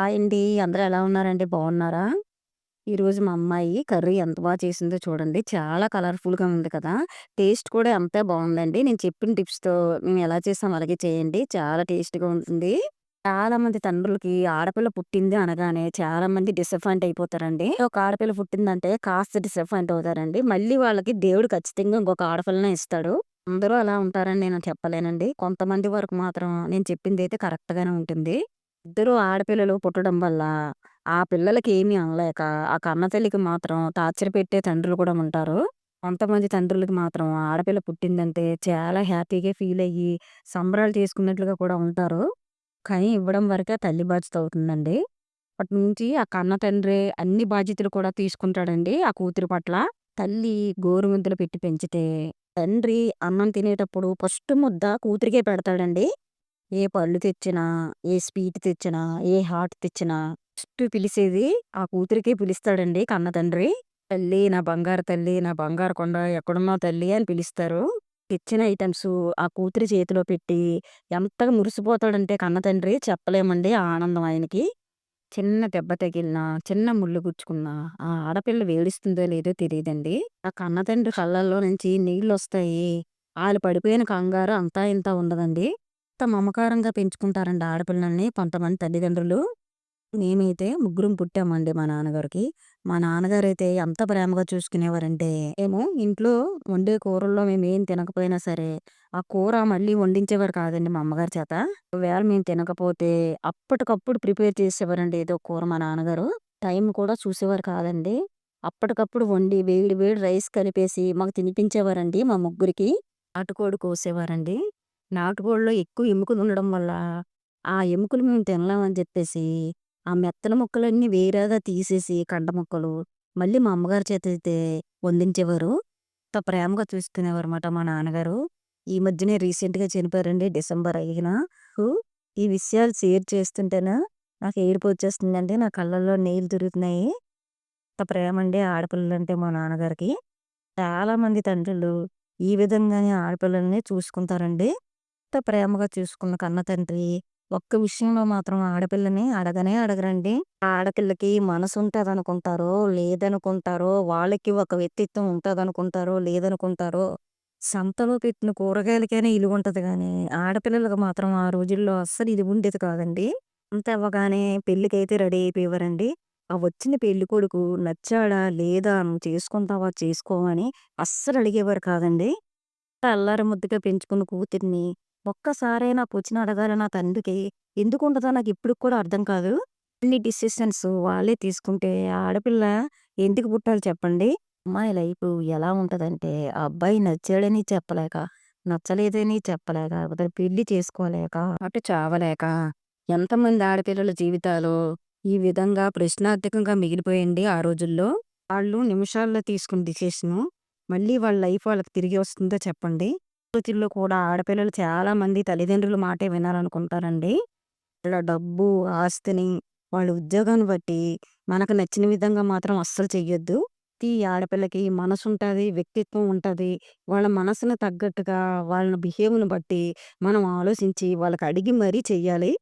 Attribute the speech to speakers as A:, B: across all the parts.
A: Hi అండి. అందరూ ఎలా ఉన్నారండి? బాగున్నారా? ఈరోజు మా అమ్మాయి కర్రీ ఎంత బాగా చేసిందో చూడండి. చాలా కలర్‌ఫుల్‌గా ఉంది కదా! టేస్ట్ కూడా అంతే బాగుందండి నేను చెప్పిన టిప్స్‌తో మేము ఎలా చేసాం అలాగే చేయండి. చాలా టేస్ట్‌గా ఉంటుంది. చాలామంది తండ్రులకి ఆడపిల్ల పుట్టింది అనగానే చాలామంది డిసప్పాయింట్ అయిపోతారండి. ఒక ఆడపిల్ల పుట్టిందంటే కాస్త డిసప్పాయింట్ అవుతారండి. మళ్ళీ వాళ్ళకి దేవుడు ఖచ్చితంగా ఇంకొక ఆడపిల్లనే ఇస్తాడు. అందరూ అలా ఉంటారని నేను చెప్పలేనండి. కొంతమంది వరకు మాత్రం నేను చెప్పింది అయితే కరెక్ట్‌గానే ఉంటుంది. ఇద్దరు ఆడపిల్లలు పుట్టడం వల్ల ఆ పిల్లలకి ఏమీ అనలేక ఆ కన్నతల్లికి మాత్రం టార్చర్ పెట్టే తండ్రులు కూడా ఉంటారు. కొంతమంది తండ్రులకి మాత్రం ఆడపిల్ల పుట్టిందంటే చాలా హ్యాపీగా ఫీల్ అయ్యి సంబరాలు చేసుకున్నట్లుగా కూడా ఉంటారు. కానీ ఇవ్వడం వరకే తల్లి బాధ్యత అవుతుందండి. అప్పటినుంచి ఆ కన్న తండ్రే అన్ని బాధ్యతలు కూడా తీసుకుంటాడండి ఆ కూతురి పట్ల. తల్లి గోరుముద్దలు పెట్టి పెంచితే తండ్రి అన్నం తినేటప్పుడు ఫస్ట్ ముద్ద కూతురికే పెడతాడండి. ఏ పళ్ళు తెచ్చినా, ఏ స్వీట్ తెచ్చినా, ఏ హాట్ తెచ్చినా ఫస్ట్ పిలిసేది ఆ కూతురికే పిలుస్తాడండి కన్న తండ్రి. తల్లి నా బంగారు తల్లి, నా బంగారు కొండ ఎక్కడున్నావు తల్లి అని పిలుస్తారు. తెచ్చిన ఐటమ్స్ ఆ కూతురి చేతిలో పెట్టి ఎంతగా మురిసిపోతాడంటే కన్న తండ్రి చెప్పలేమండి ఆ ఆనందం ఆయనకి. చిన్న దెబ్బ తగిలినా, చిన్న ముల్లు గుచ్చుకున్నా ఆ ఆడపిల్ల వేడిస్తుందో లేదో తెలీదండి. ఆ కన్న తండ్రి కళ్ళల్లో నుంచి నీళ్ళొస్తాయి. ఆళ్ళు పడిపోయిన కంగారు అంతా ఇంతా ఉండదండి. ఎంత మమకారంగా పెంచుకుంటారండి ఆడపిల్లల్ని కొంతమంది తల్లిదండ్రులు. మేమైతే ముగ్గురం పుట్టామండి మా నాన్నగారికి. మా నాన్నగారు అయితే ఎంత ప్రేమగా చూసుకునేవారంటే, మేము ఇంట్లో వండే కూరల్లో మేము ఏం తినకపోయినా సరే, ఆ కూర మళ్ళీ వండించేవారు కాదండి మా అమ్మగారి చేత. ఒకవేళ మేము తినకపోతే అప్పటికప్పుడు ప్రిపేర్ చేసేవారండి ఏదో కూర మా నాన్నగారు. టైం కూడా చూసేవారు కాదండి. అప్పటికప్పుడు వండి వేడి వేడి రైస్ కలిపేసి మాకు తినిపించేవారండి మా ముగ్గురికి. అటుకోడు కోసేవారండి. నాటుకోడిలో ఎక్కువ ఎముకలు ఉండడం వల్ల ఆ ఎముకలు మేము తినలేమని చెప్పేసి ఆ మెత్తల ముక్కలన్నీ వేరేగా తీసేసి కండ ముక్కలు మళ్ళీ మా అమ్మగారి చేత అయితే వండించేవారు. త ప్రేమగా చూసుకునేవారన్నమాట మా నాన్నగారు. ఈ మధ్యనే రీసెంట్‌గా చనిపోయారండి డిసెంబర్ 5న. ఈ విషయాలు షేర్ చేస్తుంటేనే నాకు ఏడుపు నా కళ్ళల్లో నీళ్ళు తిరుగుతున్నాయి. అంత ప్రేమండి ఆడపిల్లలంటే మా నాన్నగారికి. చాలామంది తండ్రులు ఈ విధంగానే ఆడపిల్లల్ని చూసుకుంటారండి. ఎంత ప్రేమగా చూసుకున్న కన్న తండ్రి ఒక్క విషయంలో మాత్రం ఆడపిల్లని అడగనే అడగరండి. ఆడపిల్లకి మనసు ఉంటుంది అనుకుంటారో లేదనుకుంటారో, వాళ్ళకి ఒక వ్యక్తిత్వం ఉంటదనుకుంటారో, లేదనుకుంటారో, సంతలో పెట్టిన కూరగాయలకైనా ఉంటుంది కానీ ఆడపిల్లలకు మాత్రం ఆ రోజుల్లో అస్సలు ఇది ఉండేది కాదండి. అంత అవ్వగానే పెళ్ళికైతే రెడీ అయిపోయేవారండి. ఆ వచ్చిన పెళ్ళి కొడుకు నచ్చాడా? లేదా? నువ్వు చేసుకుంటావా? చేసుకో అని అస్సలు అడిగేవారు కాదండి. అల్లారం ముద్దుగా పెంచుకున్న కూతుర్ని ఒక్కసారైనా పొచ్చిన అడగాలి నా తండ్రికి. ఎందుకుంటదో నాకు ఇప్పటికి కూడా అర్థం కాదు. అన్ని డిసిషన్స్ వాళ్ళే తీసుకుంటే ఆడపిల్ల ఎందుకు పుట్టాలి చెప్పండి? అమ్మాయి లైఫ్ ఎలా ఉంటుందంటే ఆ అబ్బాయి నచ్చాడని చెప్పలేక, నచ్చలేదని చెప్పలేక, అతను పెళ్ళి చేసుకోలేక, అటు చావలేక ఎంతమంది ఆడపిల్లల జీవితాలు ఈ విధంగా ప్రశ్నార్థకంగా మిగిలిపోయింది ఆ రోజుల్లో. వాళ్ళు నిమిషాల్లో తీసుకున్న డిసిషను మళ్ళీ వాళ్ళ లైఫ్ వాళ్ళకి తిరిగి వస్తుందో చెప్పండి? రోజుల్లో కూడా ఆడపిల్లలు చాలా మంది తల్లిదండ్రుల మాటే వినాలనుకుంటారండి. ఇలా డబ్బు, ఆస్తిని వాళ్ళ ఉద్యోగాన్ని బట్టి మనకు నచ్చిన విధంగా మాత్రం అస్సలు చెయ్యొద్దు. ప్రతి ఆడపిల్లకి మనసుంటది, వ్యక్తిత్వం ఉంటది. వాళ్ళ మనసును తగ్గట్టుగా వాళ్ళ బిహేవ్‌ని బట్టి మనం ఆలోచించి వాళ్ళకి అడిగి మరీ చెయ్యాలి.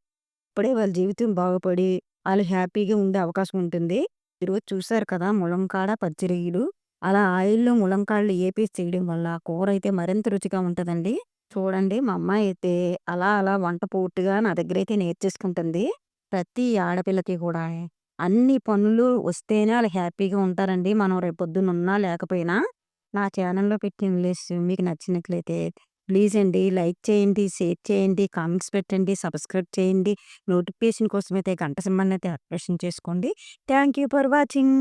A: అప్పుడే వాళ్ళ జీవితం బాగుపడి ఆళ్ళు హ్యాపీగా ఉండే అవకాశం ఉంటుంది. ఈరోజు చూశారు కదా! ములంకాడ, పచ్చిరీలు. అలా ఆయిల్‌లో ములంకాళ్ళు ఏపేసి చేయడం వల్ల కూర అయితే మరింత రుచిగా ఉంటుందండి చూడండి మా అమ్మాయి అయితే అలా అలా వంట పూర్తిగా నా దగ్గర అయితే నేర్చేసుకుంటుంది. ప్రతి ఆడపిల్లకి కూడా అన్ని పనులు వస్తేనే వాళ్ళు హ్యాపీగా ఉంటారండి. మనం రేపొద్దున ఉన్నా లేకపోయినా. నా ఛానల్లో పెట్టిన లిస్ట్ మీకు నచ్చినట్లయితే ప్లీజ్ అండి లైక్ చేయండి, షేర్ చేయండి, కామెంట్స్ పెట్టండి, సబ్స్క్రైబ్ చేయండి. నోటిఫికేషన్ అయితే గంట సింహాన్ని అయితే అప్రేషన్ చేసుకోండి. Thank you for watching.